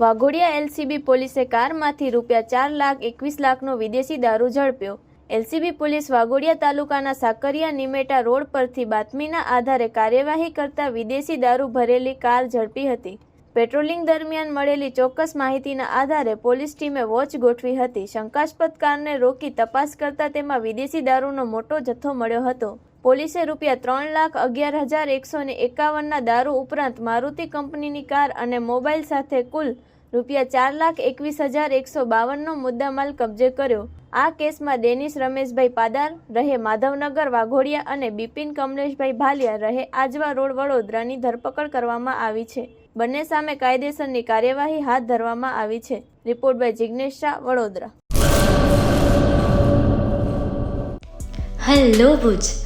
Waghodia LCB પોલીસે કારમાંથી રૂપિયા ચાર લાખ એકવીસ લાખનો વિદેશી દારૂ ઝડપ્યો. એલસીબી પોલીસ વાઘોડિયા તાલુકાના સાકરિયા નિમેટા રોડ પરથી બાતમીના આધારે કાર્યવાહી કરતા વિદેશી દારૂ ભરેલી કાર ઝડપી હતી. પેટ્રોલિંગ દરમિયાન મળેલી ચોક્કસ માહિતીના આધારે પોલીસ ટીમે વોચ ગોઠવી હતી. શંકાસ્પદ કારને રોકી તપાસ કરતા તેમાં વિદેશી દારૂનો મોટો જથ્થો મળ્યો હતો. પોલીસે રૂપિયા ત્રણ લાખ અગિયાર હજાર એકસો ને એકાવનના દારૂ ઉપરાંત મારુતિ કંપનીની કાર અને મોબાઈલ સાથે કુલ રૂપિયા ચાર લાખ એકવીસ હજાર એકસો બાવનનો મુદ્દામાલ કબજે કર્યો. આ કેસમાં ડેનિસ રમેશભાઈ પાદાર રહે માધવનગર, વાઘોડિયા અને બિપિન કમલેશભાઈ ભાલિયા રહે આજવા રોડ વડોદરાની ધરપકડ કરવામાં આવી છે. બંને સામે કાયદેસરની કાર્યવાહી હાથ ધરવામાં આવી છે. Report by Jignesh Shah, Vadodara. Hello Bhuj.